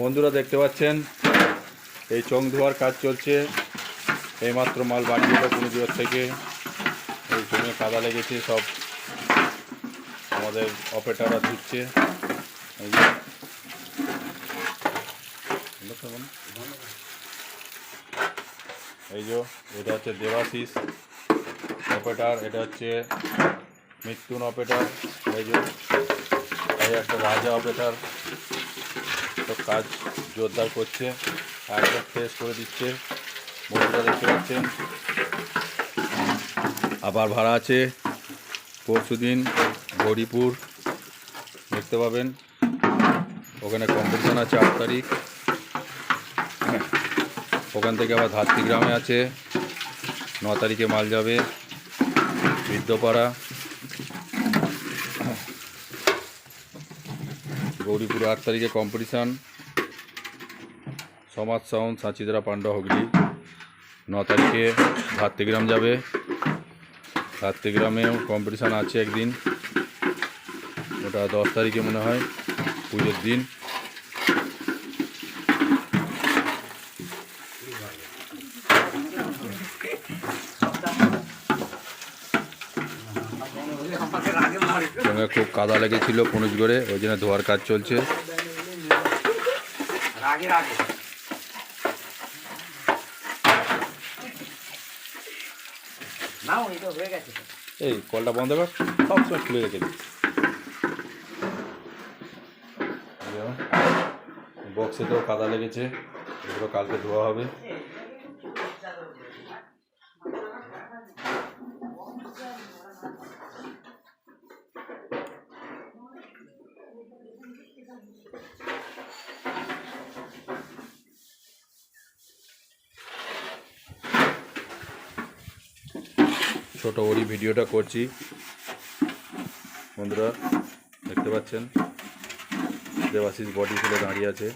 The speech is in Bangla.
বন্ধুরা দেখতে পাচ্ছেন, এই চং ধোয়ার কাজ চলছে। এইমাত্র মাল বাড়ি এলো পুরুলিয়ার থেকে। এই জমে কাদা লেগেছে, সব আমাদের অপারেটাররা ধুচ্ছে। এই যে। এটা হচ্ছে দেবাশিস অপারেটার, এটা হচ্ছে মৃত্যুন অপারেটার। এই যে, এই একটা রাজা অপারেটার। কাজ জোরদার করছে একদম ফ্রেশ করে দিচ্ছে। বন্ধুরা দেখতে পাচ্ছেন, আবার ভাড়া আছে। পরশু দিন গৌরীপুর দেখতে পাবেন। ওখানে কম্পিটিশন আছে আট তারিখ। ওখান থেকে আবার ধাত্রী গ্রামে আছে। ন তারিখে মাল যাবে। বৃদ্ধপাড়া। গৌরীপুর আট তারিখে কম্পিটিশান সমাজ সাউন্ড, সাঁচিদরা, পাণ্ডা, হুগলি। ন তারিখে ধাত্রীগ্রাম যাবে। ধাত্রীগ্রামেও কম্পিটিশান আছে একদিন। ওটা দশ তারিখে মনে হয়, পুজোর দিন। সঙ্গে খুব কাদা লেগেছিল পুনুজগড়ে ওই জন্য ধোয়ার কাজ চলছে তো। এই, কলটা বন্ধ কর, সব সময় খুলে রেখে দিই বক্সেতেও কাদা লেগেছে, এগুলো কালকে ধোয়া হবে ছোট ওরই ভিডিওটা করছি। বন্ধুরা দেখতে পাচ্ছেন? দেবাশিস বডি খুলে দাঁড়িয়ে আছে।